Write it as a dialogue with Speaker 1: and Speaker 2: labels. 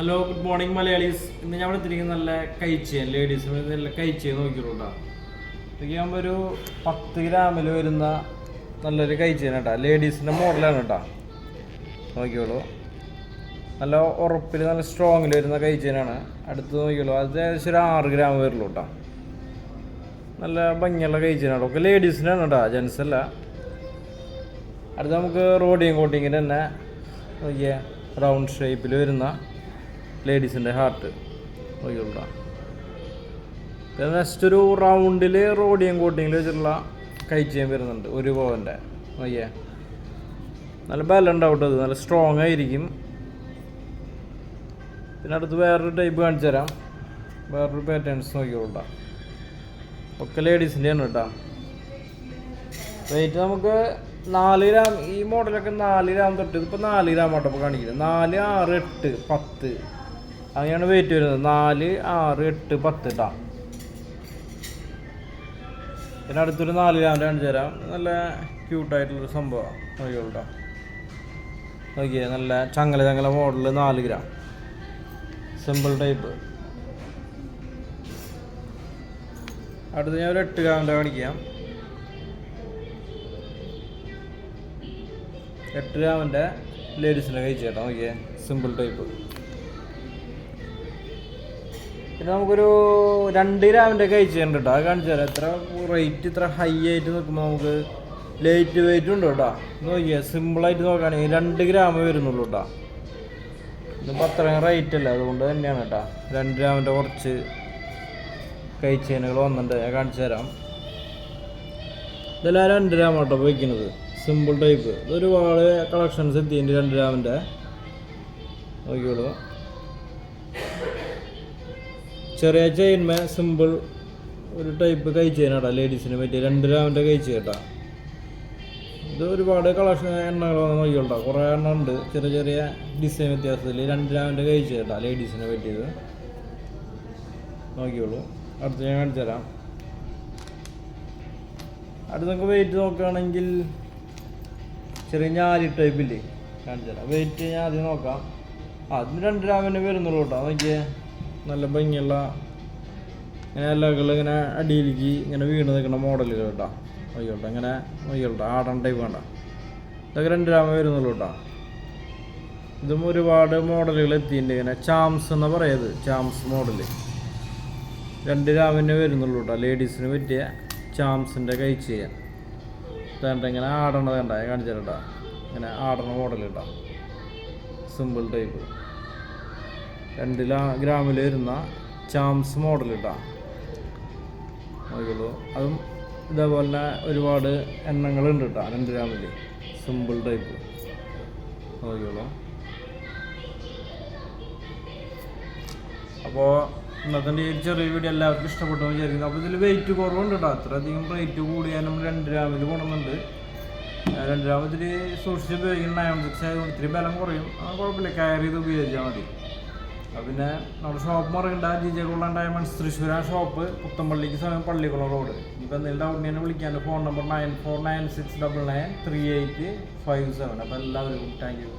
Speaker 1: Hello good morning Malayalees ഇന്ന് ഞാൻ എത്തിരിക്കുന്ന നല്ല കഴിച്ചേ ലേഡീസ് നല്ല കഴിച്ചേ നോക്കിയിട്ടുണ്ടോ ഇതൊക്കെ ആകുമ്പോൾ ഒരു പത്ത് ഗ്രാമിൽ വരുന്ന നല്ലൊരു കഴിച്ചേന കേട്ടോ ലേഡീസിന്റെ മോഡലാണ് കേട്ടോ നോക്കിയോളൂ നല്ല ഉറപ്പിൽ നല്ല സ്ട്രോങ്ങിൽ വരുന്ന കഴിച്ചേനാണ്. അടുത്ത് നോക്കിയോളൂ അത് ഏകദേശം ഒരു ആറ് ഗ്രാം വരുള്ളൂ കേട്ടോ നല്ല ഭംഗിയുള്ള കഴിച്ചേനാണ്. ഒക്കെ ലേഡീസിനാണ് കേട്ടോ ജെൻസ് അല്ല അടുത്ത് നമുക്ക് റോഡിയും കോട്ടിങ്ങിന് തന്നെ നോക്കിയേ റൗണ്ട് ഷേപ്പിൽ വരുന്ന ലേഡീസിന്റെ ഹാർട്ട്. നോക്കിയുള്ള നെക്സ്റ്റ് ഒരു റൗണ്ടിൽ റോഡിയം കോട്ടിങ്ങിൽ വെച്ചിട്ടുള്ള കഴിച്ചാൻ വരുന്നുണ്ട്. ഒരു പവന്റെ. നോക്കിയേ. നല്ല ബലം ഔട്ട് അത്. നല്ല സ്ട്രോങ് ആയിരിക്കും. പിന്നെ അടുത്ത് വേറൊരു ടൈപ്പ് കാണിച്ചു തരാം. വേറൊരു പാറ്റേൺസ് നോക്കിക്കോട്ട ഒക്കെ ലേഡീസിന്റെയാണ് കേട്ടോ. റേറ്റ് നമുക്ക് നാല് ഗ്രാം ഈ മോഡലൊക്കെ നാല് ഗ്രാം തൊട്ട് ഇതിപ്പോൾ നാല് ഗ്രാം ആട്ടോ ഇപ്പോൾ കാണിക്കുന്നത്. നാല് ആറ് എട്ട് പത്ത്. അങ്ങനെയാണ് വെയിറ്റ് വരുന്നത്. നാല് ആറ് എട്ട് പത്ത് ഇട്ടാ പിന്നെ അടുത്തൊരു നാല് ഗ്രാമിന്റെ കാണിച്ചു തരാം. നല്ല ക്യൂട്ടായിട്ടുള്ളൊരു സംഭവം. നോക്കിയോളൂ നോക്കിയേ നല്ല ചങ്ങല ചങ്ങല മോഡൽ നാല് ഗ്രാം സിമ്പിൾ ടൈപ്പ് അടുത്ത് ഞാൻ ഒരു എട്ട് ഗ്രാമിന്റെ കാണിക്കാം. എട്ട് ഗ്രാമിന്റെ ലേഡീസിന്റെ കഴിച്ചേട്ടാ. നോക്കിയേ സിമ്പിൾ ടൈപ്പ് പിന്നെ നമുക്കൊരു രണ്ട് ഗ്രാമിന്റെ ഒക്കെ അയച്ചിട്ടുണ്ട് കേട്ടോ അത് കാണിച്ചു തരാം. എത്ര റേറ്റ് ഇത്ര ഹൈ ആയിട്ട് നിൽക്കുമ്പോൾ നമുക്ക് ലൈറ്റ് വെയിറ്റ് ഉണ്ട് കേട്ടോ നോക്കിയാൽ സിമ്പിളായിട്ട് നോക്കുകയാണെങ്കിൽ രണ്ട് ഗ്രാം വരുന്നുള്ളൂ കേട്ടോ ഇതിപ്പോൾ അത്രയും റേറ്റ് അല്ല? അതുകൊണ്ട് തന്നെയാണ് കേട്ടോ രണ്ട് ഗ്രാമിന്റെ കുറച്ച് കഴിച്ചേനകൾ വന്നിട്ടുണ്ട് ഞാൻ കാണിച്ചു തരാം. ഇതെല്ലാം രണ്ട് ഗ്രാം കേട്ടോ വയ്ക്കുന്നത് സിമ്പിൾ ടൈപ്പ് ഇതൊരുപാട് കളക്ഷൻസ് എത്തിയിട്ടുണ്ട് രണ്ട് ഗ്രാമിന്റെ നോക്കിയോളൂ ചെറിയ ചെയിൻമേ സിമ്പിൾ ഒരു ടൈപ്പ് കൈ കഴിച്ചേനാട്ടാ ലേഡീസിന് പറ്റിയ രണ്ട് ഗ്രാമിന്റെ കൈ ചെയ്യട്ടാ ഇത് ഒരുപാട് കളക്ഷൻ എണ്ണകൾ വന്ന് നോക്കിയോളൂ കുറേ എണ്ണ ഉണ്ട് ചെറിയ ചെറിയ ഡിസൈൻ വ്യത്യാസത്തിൽ രണ്ട് ഗ്രാമിന്റെ കൈ ചെയ്യട്ടാ ലേഡീസിന് പറ്റിയത്. നോക്കിയോളൂ അടുത്ത് ഞാൻ കാണിച്ചു തരാം. അടുത്ത് നമുക്ക് വെയിറ്റ് നോക്കുകയാണെങ്കിൽ ചെറിയ ഞാലി ടൈപ്പില്ലേ കാണിച്ചു തരാം. വെയിറ്റ് ഞാൻ ആദ്യം നോക്കാം. അതിന് രണ്ട് ഗ്രാമിന് വരുന്നുള്ളൂ കേട്ടോ നോക്കിയേ. നല്ല ഭംഗിയുള്ള ഇങ്ങനെ ഇലകൾ ഇങ്ങനെ അടിയിലേക്ക് ഇങ്ങനെ വീണ് നിൽക്കുന്ന മോഡലുകൾ കേട്ടോ. വയ്യോട്ടോ ഇങ്ങനെ വയ്യോട്ടോ ആടൻ ടൈപ്പ് വേണ്ട ഇതൊക്കെ രണ്ട് രാമ വരുന്നുള്ളൂ കേട്ടോ. ഇതും ഒരുപാട് മോഡലുകൾ എത്തിയിട്ടുണ്ട്. ഇങ്ങനെ ചാംസ് എന്ന് പറയുന്നത് ചാംസ് മോഡൽ രണ്ട് രാമിനെ വരുന്നുള്ളൂ കേട്ടോ. ലേഡീസിന് പറ്റിയ ചാംസിന്റെ കഴിച്ച് ചെയ്യാൻ. വേണ്ട ഇങ്ങനെ ആടണത് വേണ്ട ഞാൻ കാണിച്ചു തരട്ടാ ഇങ്ങനെ ആടണ മോഡൽ കേട്ടോ. സിമ്പിൾ ടൈപ്പ് രണ്ട് ഗ്രാമിൽ വരുന്ന ചാംസ് മോഡൽ കേട്ടോ നോക്കുള്ളൂ അതും ഇതേപോലെ ഒരുപാട് എണ്ണങ്ങളുണ്ട് കേട്ടോ രണ്ട് ഗ്രാമിൽ സിമ്പിൾ ടൈപ്പ് നോക്കിയോളൂ അപ്പോൾ ഇന്നത്തെ ഈ ചെറിയ വീഡിയോ എല്ലാവർക്കും ഇഷ്ടപ്പെട്ടു വിചാരിക്കുന്നു. അപ്പോൾ ഇതിൽ വെയിറ്റ് കുറവുണ്ട് കേട്ടോ അത്രയധികം റേറ്റ് കൂടിയാൽ നമ്മൾ രണ്ട് ഗ്രാമിൽ കൊണ്ടുവന്നുണ്ട് ആ, രണ്ട് ഗ്രാം ഇതിൽ സൂക്ഷിച്ച് ഉപയോഗിക്കുന്ന നയൻ സിക്സ് ആയതുകൊണ്ട് ഇത്തിരി ബലം കുറയും. അത് കുഴപ്പമില്ല. കയറി ഇത് ഉപയോഗിച്ചാൽ മതി. പിന്നെ നമ്മുടെ ഷോപ്പ് മറക്കണ്ട ജി ജെ കുള്ള ഡയമണ്ട്സ് തൃശ്ശൂർ ആ ഷോപ്പ് പുത്തമ്പള്ളിക്ക് സമയം പള്ളിക്കുളം റോഡ് ഇപ്പം എന്തെങ്കിലും ഡൗട്ട് തന്നെ വിളിക്കാൻ phone number nine four nine six double nine three eight five seven അപ്പോൾ എല്ലാവർക്കും താങ്ക് യു